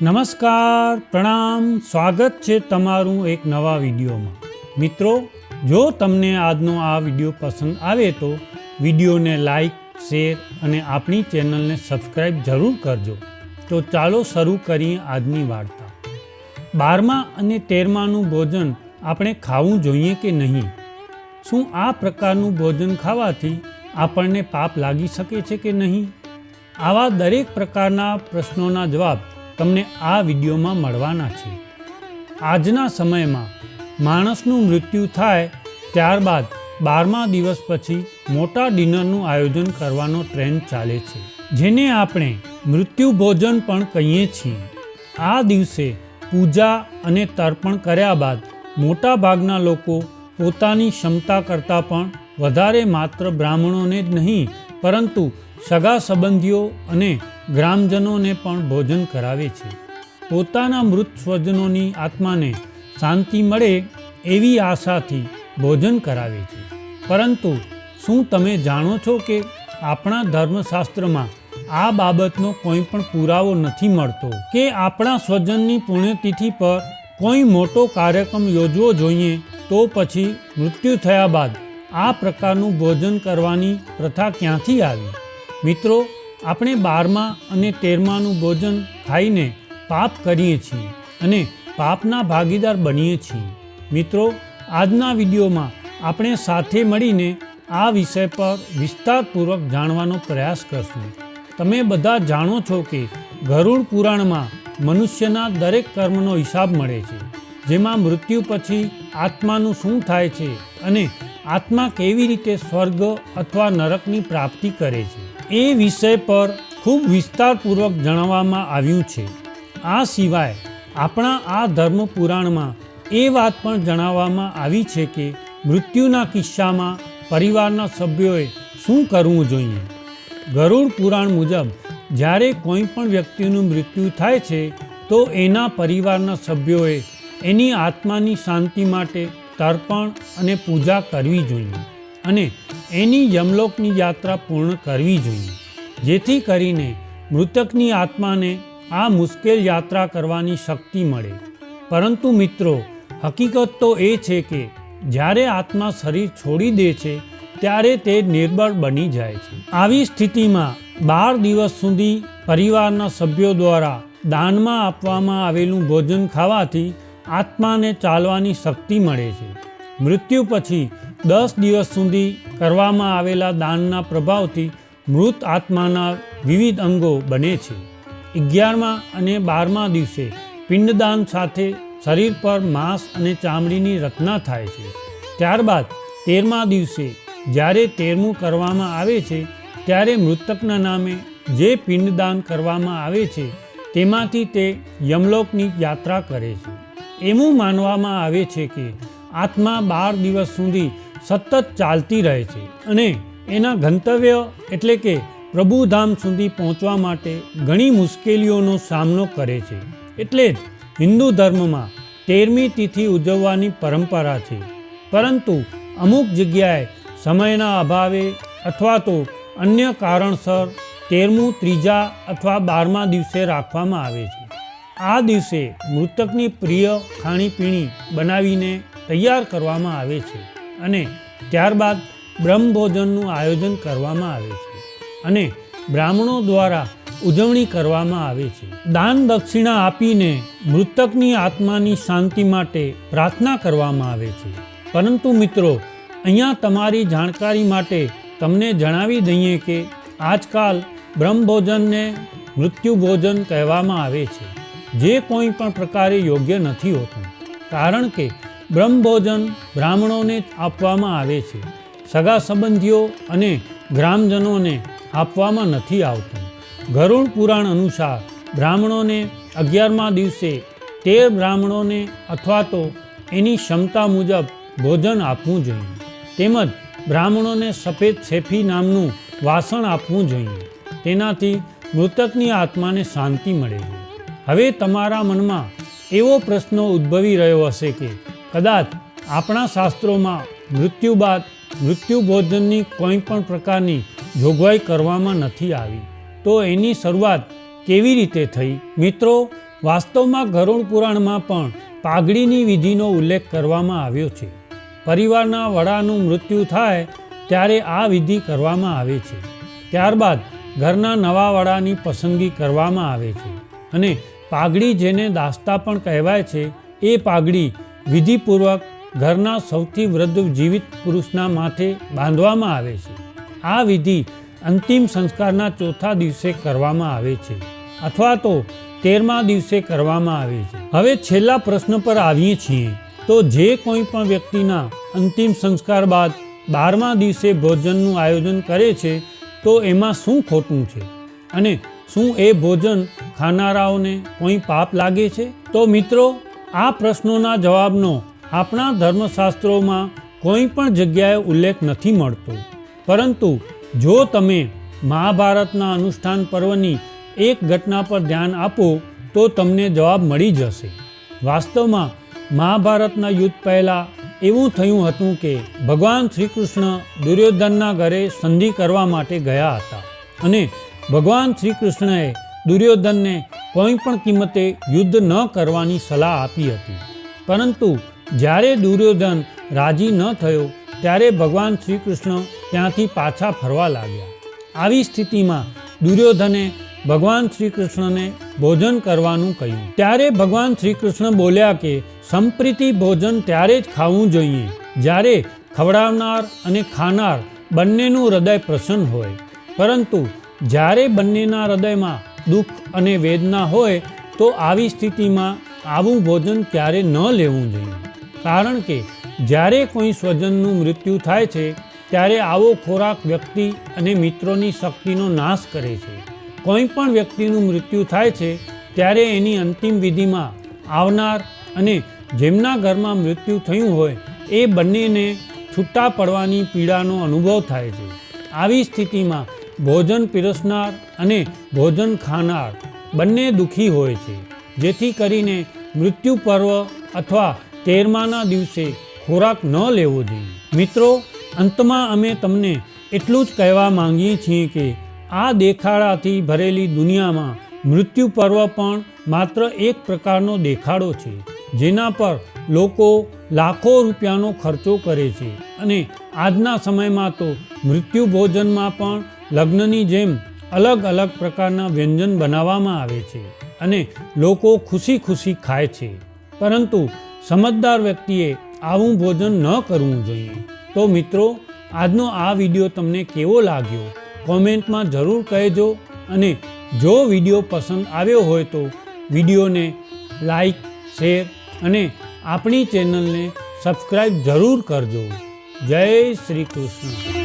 નમસ્કાર, પ્રણામ, સ્વાગત છે તમારું એક નવા વિડીયોમાં. મિત્રો, જો તમને આજનો આ વીડિયો પસંદ આવે તો વિડીયોને લાઈક, શેર અને આપણી ચેનલને સબસ્ક્રાઈબ જરૂર કરજો. તો ચાલો શરૂ કરીએ આજની વાર્તા. બારમા અને તેરમાનું ભોજન આપણે ખાવું જોઈએ કે નહીં? શું આ પ્રકારનું ભોજન ખાવાથી આપણને પાપ લાગી શકે છે કે નહીં? આવા દરેક પ્રકારના પ્રશ્નોના જવાબ તમને આ વિડીયોમાં મળવાના છે. આજના સમયમાં માણસનું મૃત્યુ થાય ત્યારબાદ બારમા દિવસ પછી મોટા ડિનરનું આયોજન કરવાનો ટ્રેન્ડ ચાલે છે, જેને આપણે મૃત્યુ ભોજન પણ કહીએ છીએ. આ દિવસે પૂજા અને તર્પણ કર્યા બાદ મોટાભાગના લોકો પોતાની ક્ષમતા કરતાં પણ વધારે માત્ર બ્રાહ્મણોને જ નહીં, પરંતુ સગા સંબંધીઓ અને ગ્રામજનોને પણ ભોજન કરાવે છે. પોતાના મૃત સ્વજનોની આત્માને શાંતિ મળે એવી આશાથી ભોજન કરાવે છે. પરંતુ શું તમે જાણો છો કે આપણા ધર્મશાસ્ત્રમાં આ બાબતનો કોઈ પણ પુરાવો નથી મળતો? કે આપણા સ્વજનની પુણ્યતિથિ પર કોઈ મોટો કાર્યક્રમ યોજવો જોઈએ તો પછી મૃત્યુ થયા બાદ આ પ્રકારનું ભોજન કરવાની પ્રથા ક્યાંથી આવી? મિત્રો આપણે બારમા અને તેરમાનું ભોજન ખાઈને પાપ કરીએ છીએ અને પાપના ભાગીદાર બનીએ છીએ. મિત્રો, આજના વિડીયોમાં આપણે સાથે મળીને આ વિષય પર વિસ્તારપૂર્વક જાણવાનો પ્રયાસ કરશું. તમે બધા જાણો છો કે ગરુડ પુરાણમાં મનુષ્યના દરેક કર્મનો હિસાબ મળે છે, જેમાં મૃત્યુ પછી આત્માનું શું થાય છે અને આત્મા કેવી રીતે સ્વર્ગ અથવા નરકની પ્રાપ્તિ કરે છે. એ વિષય પર ખૂબ વિસ્તારપૂર્વક જણાવવામાં આવ્યું છે. આ સિવાય આપણા આ ધર્મ પુરાણમાં એ વાત પણ જણાવવામાં આવી છે કે મૃત્યુના કિસ્સામાં પરિવારના સભ્યોએ શું કરવું જોઈએ? ગરુડ પુરાણ મુજબ જ્યારે કોઈ પણ વ્યક્તિનું મૃત્યુ થાય છે, તો એના પરિવારના સભ્યોએ એની આત્માની શાંતિ માટે તર્પણ અને પૂજા કરવી જોઈએ. અને એની યમલોકની યાત્રા પૂર્ણ કરવી જોઈએ. જેથી કરીને મૃતકની આત્માને આ મુશ્કેલ યાત્રા કરવાની શક્તિ મળે. પરંતુ મિત્રો, હકીકત તો એ છે કે જ્યારે આત્મા શરીર છોડી દે છે, ત્યારે તે નિર્બળ બની જાય છે. આવી સ્થિતિમાં બાર દિવસ સુધી પરિવારના સભ્યો દ્વારા દાનમાં આપવામાં આવેલું ભોજન ખાવાથી આત્માને ચાલવાની શક્તિ મળે છે. મૃત્યુ પછી દસ દિવસ સુધી કરવામાં આવેલા દાનના પ્રભાવથી મૃત આત્માના વિવિધ અંગો બને છે. અગિયારમા અને બારમા દિવસે પિંડદાન સાથે શરીર પર માંસ અને ચામડીની રચના થાય છે. ત્યારબાદ તેરમા દિવસે જ્યારે તેરમું કરવામાં આવે છે, ત્યારે મૃતકના નામે જે પિંડદાન કરવામાં આવે છે, તેમાંથી તે યમલોકની યાત્રા કરે છે. એવું માનવામાં આવે છે કે આત્મા બાર દિવસ સુધી સતત ચાલતી રહે છે અને એના ગંતવ્ય એટલે કે પ્રભુધામ સુધી પહોંચવા માટે ઘણી મુશ્કેલીઓનો સામનો કરે છે. એટલે જ હિન્દુ ધર્મમાં તેરમી તિથિ ઉજવવાની પરંપરા છે. પરંતુ અમુક જગ્યાએ સમયના અભાવે અથવા તો અન્ય કારણસર તેરમું, ત્રીજા અથવા બારમા દિવસે રાખવામાં આવે છે. આ દિવસે મૃતકની પ્રિય ખાણીપીણી બનાવીને તૈયાર કરવામાં આવે છે. અને ત્યારબાદ બ્રહ્મભોજનનું આયોજન કરવામાં આવે છે અને બ્રાહ્મણો દ્વારા ઉજવણી કરવામાં આવે છે. દાન દક્ષિણા આપીને મૃતકની આત્માની શાંતિ માટે પ્રાર્થના કરવામાં આવે છે. પરંતુ મિત્રો, અહીંયા તમારી જાણકારી માટે તમને જણાવી દઈએ કે આજકાલ બ્રહ્મભોજનને મૃત્યુ ભોજન કહેવામાં આવે છે. જે કોઈ પણ પ્રકારે યોગ્ય નથી હોતું. કારણ કે બ્રહ્મભોજન બ્રાહ્મણોને જ આપવામાં આવે છે. સગા સંબંધીઓ અને ગ્રામજનોને આપવામાં નથી આવતું. ગરુડ પુરાણ અનુસાર બ્રાહ્મણોને અગિયારમા દિવસે તેર બ્રાહ્મણોને અથવા તો એની ક્ષમતા મુજબ ભોજન આપવું જોઈએ. તેમજ બ્રાહ્મણોને સફેદ છેફી નામનું વાસણ આપવું જોઈએ. તેનાથી મૃતકની આત્માને શાંતિ મળે. છે હવે તમારા મનમાં એવો પ્રશ્ન ઉદ્ભવી રહ્યો હશે કે કદાચ આપણા શાસ્ત્રોમાં મૃત્યુ બાદ મૃત્યુ ભોજનની કોઈ પણ પ્રકારની જોગવાઈ કરવામાં નથી આવી. તો એની શરૂઆત કેવી રીતે થઈ? મિત્રો, વાસ્તવમાં ગરુણ પુરાણમાં પણ પાઘડીની વિધિનો ઉલ્લેખ કરવામાં આવ્યો છે. પરિવારના વડાનું મૃત્યુ થાય ત્યારે આ વિધિ કરવામાં આવે છે. ત્યારબાદ ઘરના નવા વડાની પસંદગી કરવામાં આવે છે. અને પાઘડી જેને દાસ્તા પણ કહેવાય છે, એ પાઘડી વિધિપૂર્વક ઘરના સૌથી વૃદ્ધ જીવિત પુરુષના માથે બાંધવામાં આવે છે. આ વિધિ અંતિમ સંસ્કારના ચોથા દિવસે કરવામાં આવે છે અથવા તો તેરમા દિવસે કરવામાં આવે છે. હવે છેલ્લા પ્રશ્ન પર આવીએ છીએ. તો જે કોઈ પણ વ્યક્તિના અંતિમ સંસ્કાર બાદ બારમા દિવસે ભોજનનું આયોજન કરે છે, તો એમાં શું ખોટું છે? અને શું એ ભોજન ખાનારાઓને કોઈ પાપ લાગે છે? તો મિત્રો આ પ્રશ્નોના જવાબનો આપણા ધર્મશાસ્ત્રોમાં કોઈ પણ જગ્યાએ ઉલ્લેખ નથી મળતો. પરંતુ જો તમે મહાભારતના અનુષ્ઠાન પર્વની એક ઘટના પર ધ્યાન આપો, તો તમને જવાબ મળી જશે. વાસ્તવમાં મહાભારતના યુદ્ધ પહેલાં એવું થયું હતું કે ભગવાન શ્રી કૃષ્ણ દુર્યોધનના ઘરે સંધિ કરવા માટે ગયા હતા. અને ભગવાન શ્રી કૃષ્ણએ દુર્યોધનને કોઈ પણ કિંમતે યુદ્ધ ન કરવાની સલાહ આપી હતી. પરંતુ જ્યારે દુર્યોધન રાજી ન થયો, ત્યારે ભગવાન શ્રી કૃષ્ણ ત્યાંથી પાછા ફરવા લાગ્યા. આવી સ્થિતિમાં દુર્યોધને ભગવાન શ્રી કૃષ્ણને ભોજન કરવાનું કહ્યું. ત્યારે ભગવાન શ્રી કૃષ્ણ બોલ્યા કે, સંપ્રીતિ ભોજન ત્યારે જ ખાવું જોઈએ. જ્યારે ખવડાવનાર અને ખાનાર બંનેનું હૃદય પ્રસન્ન હોય. પરંતુ જ્યારે બંનેના હૃદયમાં દુઃખ અને વેદના હોય તો આવી સ્થિતિમાં આવું ભોજન ક્યારે ન લેવું જોઈએ. કારણ કે જ્યારે કોઈ સ્વજનનું મૃત્યુ થાય છે, ત્યારે આવો ખોરાક વ્યક્તિ અને મિત્રોની શક્તિનો નાશ કરે છે. કોઈ પણ વ્યક્તિનું મૃત્યુ થાય છે, ત્યારે એની અંતિમ વિધિમાં આવનાર અને જેમના ઘરમાં મૃત્યુ થયું હોય, એ બંનેને છૂટા પડવાની પીડાનો અનુભવ થાય છે. આવી સ્થિતિમાં ભોજન પીરસનાર અને ભોજન ખાનાર બંને દુઃખી હોય છે. જેથી કરીને મૃત્યુ પર્વ અથવા તેરમાના દિવસે ખોરાક ન લેવો જોઈએ. મિત્રો, અંતમાં અમે તમને એટલું જ કહેવા માંગીએ છીએ કે આ દેખાડાથી ભરેલી દુનિયામાં મૃત્યુ પર્વ પણ માત્ર એક પ્રકારનો દેખાડો છે, જેના પર લોકો લાખો રૂપિયાનો ખર્ચો કરે છે અને આજના સમયમાં તો મૃત્યુ ભોજનમાં પણ લગ્નની જેમ અલગ અલગ પ્રકારના વ્યંજન બનાવવામાં આવે છે અને લોકો ખુશી ખુશી ખાય છે. પરંતુ સમજદાર વ્યક્તિએ આવું ભોજન ન કરવું જોઈએ. તો મિત્રો, આજનો આ વીડિયો તમને કેવો લાગ્યો? કોમેન્ટમાં જરૂર કહેજો અને જો વીડિયો પસંદ આવ્યો હોય તો વિડીયોને લાઈક, શેર અને આપણી ચેનલને સબસ્ક્રાઈબ જરૂર કરજો. જય શ્રી કૃષ્ણ.